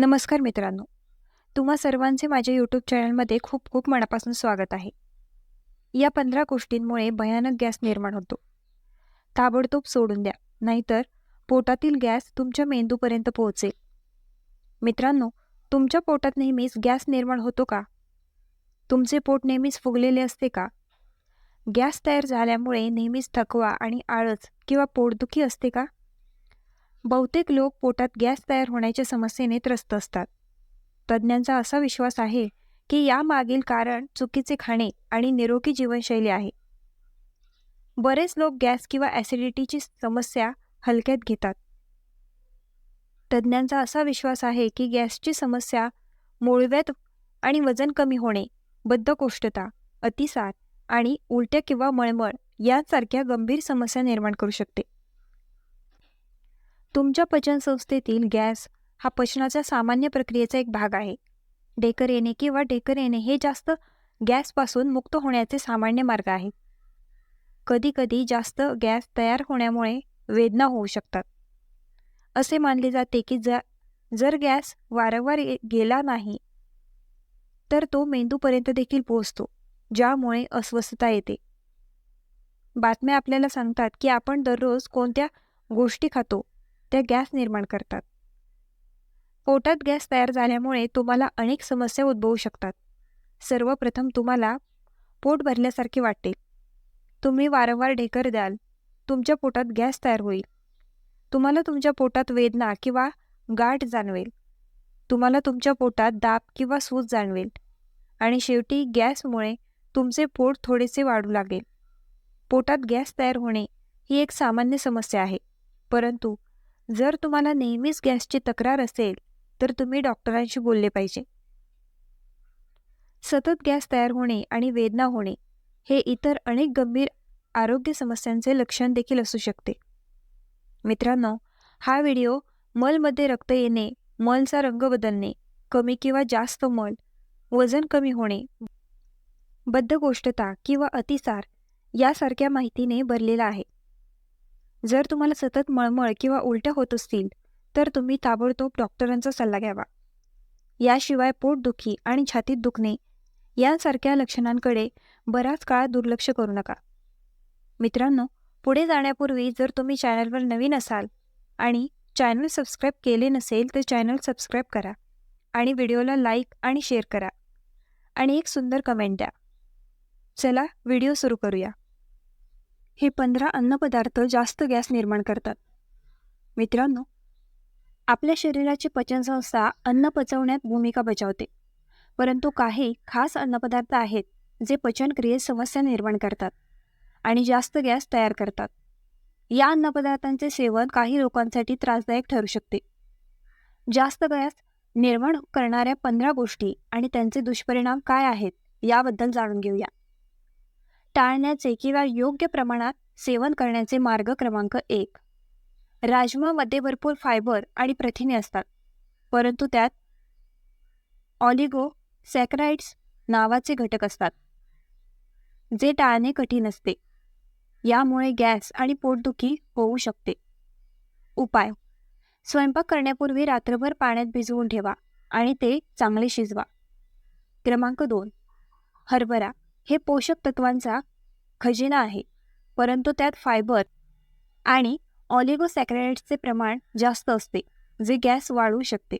नमस्कार मित्रांनो. तुम्हा सर्वांचे माझ्या यूट्यूब चॅनलमध्ये खूप खूप मनापासून स्वागत आहे. या पंधरा गोष्टींमुळे भयानक गॅस निर्माण होतो. ताबडतोब सोडून द्या नाहीतर पोटातील गॅस तुमच्या मेंदूपर्यंत पोहोचेल. मित्रांनो तुमच्या पोटात नेहमीच गॅस निर्माण होतो का? तुमचे पोट नेहमीच फुगलेले असते का? गॅस तयार झाल्यामुळे नेहमीच थकवा आणि आळस किंवा पोटदुखी असते का? बहुतेक लोक पोटात गॅस तयार होण्याच्या समस्येने त्रस्त असतात. तज्ज्ञांचा असा विश्वास आहे की यामागील कारण चुकीचे खाणे आणि निरोगी जीवनशैली आहे. बरेच लोक गॅस किंवा ॲसिडिटीची समस्या हलक्यात घेतात. तज्ज्ञांचा असा विश्वास आहे की गॅसची समस्या मुळव्यात आणि वजन कमी होणे बद्धकोष्ठता अतिसार आणि उलट्या किंवा मळमळ यांसारख्या गंभीर समस्या निर्माण करू शकते. तुमच्या पचनसंस्थेतील गॅस हा पचनाच्या सामान्य प्रक्रियेचा एक भाग आहे. डेकर येणे किंवा डेकर येणे हे जास्त गॅसपासून मुक्त होण्याचे सामान्य मार्ग आहेत कधीकधी जास्त गॅस तयार होण्यामुळे वेदना होऊ शकतात. असे मानले जाते की ज जर गॅस वारंवार गेला नाही तर तो मेंदूपर्यंत देखील पोहोचतो ज्यामुळे अस्वस्थता येते. बातम्या आपल्याला सांगतात की आपण दररोज कोणत्या गोष्टी खातो त्या गॅस निर्माण करतात. पोटात गॅस तयार झाल्यामुळे तुम्हाला अनेक समस्या उद्भवू शकतात. सर्वप्रथम तुम्हाला पोट भरल्यासारखे वाटेल. तुम्ही वारंवार ढेकर द्याल. तुमच्या पोटात गॅस तयार होईल. तुम्हाला तुमच्या पोटात वेदना किंवा गाठ जाणवेल. तुम्हाला तुमच्या पोटात दाब किंवा सूज जाणवेल. आणि शेवटी गॅसमुळे तुमचे पोट थोडेसे वाढू लागेल. पोटात गॅस तयार होणे ही एक सामान्य समस्या आहे. परंतु जर तुम्हाला नेहमीच गॅसची तक्रार असेल तर तुम्ही डॉक्टरांशी बोलले पाहिजे. सतत गॅस तयार होणे आणि वेदना होणे हे इतर अनेक गंभीर आरोग्य समस्यांचे लक्षण देखील असू शकते. मित्रांनो हा व्हिडिओ मलमध्ये रक्त येणे मलचा रंग बदलणे कमी किंवा जास्त मल वजन कमी होणे बद्धकोष्ठता किंवा अतिसार यासारख्या माहितीने भरलेला आहे. जर तुम्हाला सतत मळमळ किंवा उलट्या होत असतील तर तुम्ही ताबडतोब डॉक्टरांचा सल्ला घ्यावा. याशिवाय पोटदुखी आणि छातीत दुखणे यांसारख्या लक्षणांकडे बराच काळ दुर्लक्ष करू नका. मित्रांनो पुढे जाण्यापूर्वी जर तुम्ही चॅनलवर नवीन असाल आणि चॅनल सबस्क्राईब केले नसेल तर चॅनल सबस्क्राईब करा आणि व्हिडिओला लाईक आणि शेअर करा आणि एक सुंदर कमेंट द्या. चला व्हिडिओ सुरू करूया. हे पंधरा अन्नपदार्थ जास्त गॅस निर्माण करतात. मित्रांनो आपल्या शरीराची पचनसंस्था अन्न पचवण्यात भूमिका बजावते. परंतु काही खास अन्नपदार्थ आहेत जे पचनक्रियेत समस्या निर्माण करतात आणि जास्त गॅस तयार करतात. या अन्नपदार्थांचे सेवन काही लोकांसाठी त्रासदायक ठरू शकते. जास्त गॅस निर्माण करणाऱ्या पंधरा गोष्टी आणि त्यांचे दुष्परिणाम काय आहेत याबद्दल जाणून घेऊया. टाळण्याचे किंवा योग्य प्रमाणात सेवन करण्याचे मार्ग क्रमांक एक. राजमामध्ये भरपूर फायबर आणि प्रथिने असतात. परंतु त्यात ऑलिगो सॅक्राइड्स नावाचे घटक असतात जे टाळणे कठीण असते. यामुळे गॅस आणि पोटदुखी होऊ शकते. उपाय. स्वयंपाक करण्यापूर्वी रात्रभर पाण्यात भिजवून ठेवा आणि ते चांगले शिजवा. क्रमांक दोन. हरभरा. हे पोषक तत्वांचा खजिना आहे. परंतु त्यात फायबर आणि ऑलिगोसॅक्रेट्सचे प्रमाण जास्त असते जे गॅस वाढवू शकते.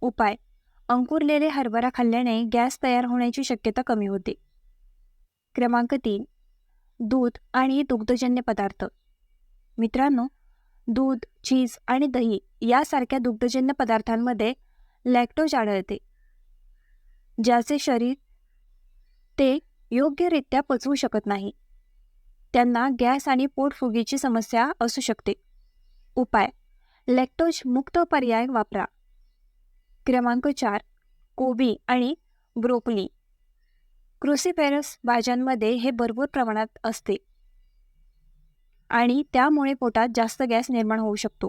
उपाय. अंकुरलेले हरभरा खाल्ल्याने गॅस तयार होण्याची शक्यता कमी होते. क्रमांक तीन. दूध आणि दुग्धजन्य पदार्थ. मित्रांनो दूध चीज आणि दही यासारख्या दुग्धजन्य पदार्थांमध्ये लॅक्टोज आढळते ज्याचे शरीर ते योग्यरित्या पचवू शकत नाही. त्यांना गॅस आणि पोटफुगीची समस्या असू शकते. उपाय. लॅक्टोज मुक्त पर्याय वापरा. क्रमांक चार. कोबी आणि ब्रोकली. क्रुसिफेरस भाज्यांमध्ये हे भरपूर प्रमाणात असते. आणि त्यामुळे पोटात जास्त गॅस निर्माण होऊ शकतो.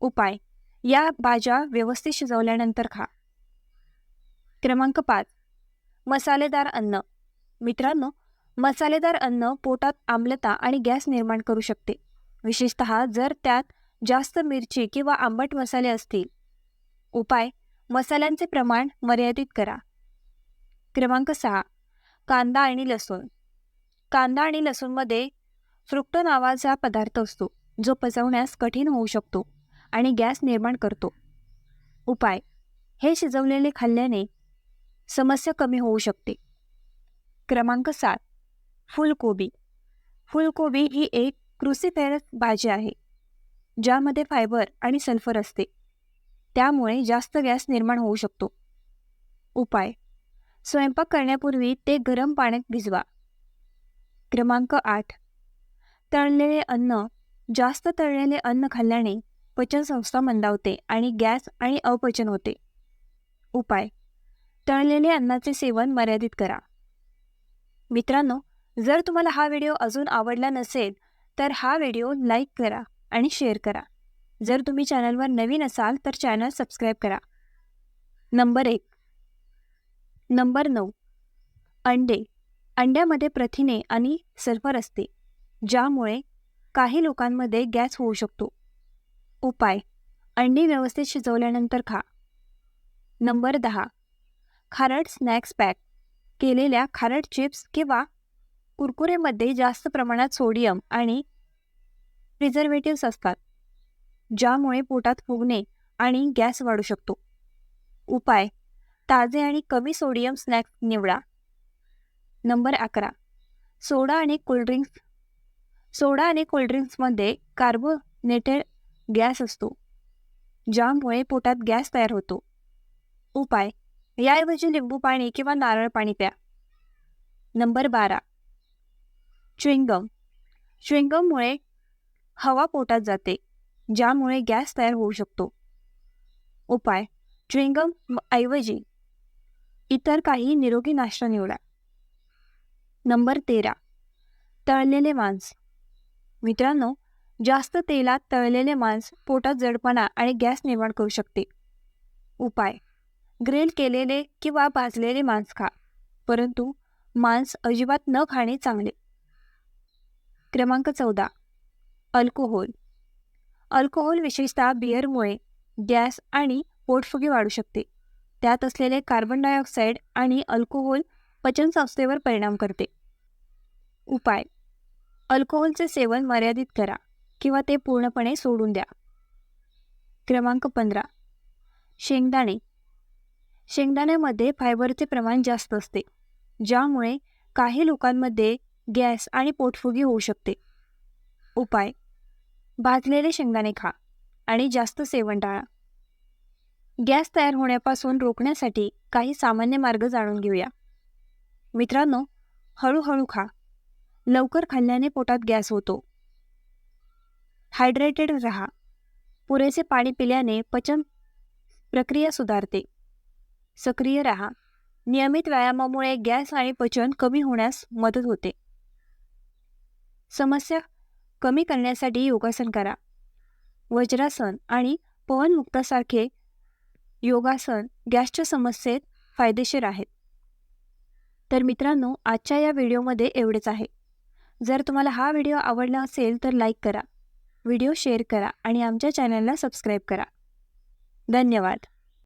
उपाय. या भाज्या व्यवस्थित शिजवल्यानंतर खा. क्रमांक पाच. मसालेदार अन्न. मित्रांनो मसालेदार अन्न पोटात आम्लता आणि गॅस निर्माण करू शकते. विशेषत जर त्यात जास्त मिरची किंवा आंबट मसाले असतील. उपाय मसाल्यांचे प्रमाण मर्यादित करा. क्रमांक सहा कांदा आणि लसूण. कांदा आणि लसूणमध्ये फ्रुक्टो नावाचा पदार्थ असतो जो पचवण्यास कठीण होऊ शकतो आणि गॅस निर्माण करतो. उपाय हे शिजवलेले खाल्ल्याने समस्या कमी होऊ शकते. क्रमांक सात फुलकोबी. फुलकोबी ही एक क्रुसिफेरस भाजी आहे ज्यामध्ये फायबर आणि सल्फर असते. त्यामुळे जास्त गॅस निर्माण होऊ शकतो. उपाय स्वयंपाक करण्यापूर्वी ते गरम पाण्यात भिजवा. क्रमांक आठ तळलेले अन्न जास्त तळलेले अन्न खाल्ल्याने पचनसंस्था मंदावते आणि गॅस आणि अपचन होते. उपाय तळलेले अन्नाचे सेवन मर्यादित करा. मित्रांनो जर तुम्हाला हा व्हिडिओ अजून आवडला नसेल तर हा व्हिडिओ लाईक करा आणि शेअर करा. जर तुम्ही चॅनलवर नवीन असाल तर चॅनल सबस्क्राईब करा. नंबर एक. नंबर नऊ. अंडे. अंड्यामध्ये प्रथिने आणि सल्फर असते ज्यामुळे काही लोकांमध्ये गॅस होऊ शकतो. उपाय. अंडी व्यवस्थित शिजवल्यानंतर खा. नंबर दहा. खारट स्नॅक्स पॅक केलेल्या खारट चिप्स किंवा कुरकुरेमध्ये जास्त प्रमाणात सोडियम आणि प्रिझर्वेटिव्स असतात ज्यामुळे पोटात फुगणे आणि गॅस वाढू शकतो. उपाय ताजे आणि कमी सोडियम स्नॅक्स निवडा. नंबर अकरा सोडा आणि कोल्ड्रिंक्स सोडा आणि कोल्ड्रिंक्समध्ये कार्बोनेटेड गॅस असतो ज्यामुळे पोटात गॅस तयार होतो. उपाय याऐवजी लिंबू पाणी किंवा नारळ पाणी प्या. नंबर बारा. च्विंगम च्विंगममुळे हवा पोटात जाते ज्यामुळे गॅस तयार होऊ शकतो. उपाय. च्विंगम ऐवजी इतर काही निरोगी नाश्ता निवडा. नंबर तेरा. तळलेले मांस. मित्रांनो जास्त तेलात तळलेले मांस पोटात जडपणा आणि गॅस निर्माण करू शकते. उपाय. ग्रिल केलेले किंवा भाजलेले मांस खा. परंतु मांस अजिबात न खाणे चांगले. क्रमांक चौदा. अल्कोहोल. अल्कोहोल विशेषतः बिअरमुळे गॅस आणि पोटफुगी वाढू शकते. त्यात असलेले कार्बन डायऑक्साईड आणि अल्कोहोल पचनसंस्थेवर परिणाम करते. उपाय. अल्कोहोलचे सेवन मर्यादित करा किंवा ते पूर्णपणे सोडून द्या. क्रमांक पंधरा. शेंगदाणे. शेंगदाण्यामध्ये फायबरचे प्रमाण जास्त असते ज्यामुळे काही लोकांमध्ये गॅस आणि पोटफुगी होऊ शकते. उपाय भाजलेले शेंगदाणे खा आणि जास्त सेवन टाळा. गॅस तयार होण्यापासून रोखण्यासाठी काही सामान्य मार्ग जाणून घेऊया. मित्रांनो हळूहळू खा. लवकर खाल्ल्याने पोटात गॅस होतो. हायड्रेटेड राहा. पुरेसे पाणी पिल्याने पचन प्रक्रिया सुधारते. सक्रिय राहा. नियमित व्यायामामुळे गॅस आणि पचन कमी होण्यास मदत होते. समस्या कमी करण्यासाठी योगासन करा. वज्रासन आणि पवनमुक्तासारखे योगासन गॅसच्या समस्येत फायदेशीर आहेत. तर मित्रांनो आजच्या या व्हिडिओमध्ये एवढेच आहे. जर तुम्हाला हा व्हिडिओ आवडला असेल तर लाईक करा. व्हिडिओ शेअर करा आणि आमच्या चॅनलला सबस्क्राईब करा. धन्यवाद.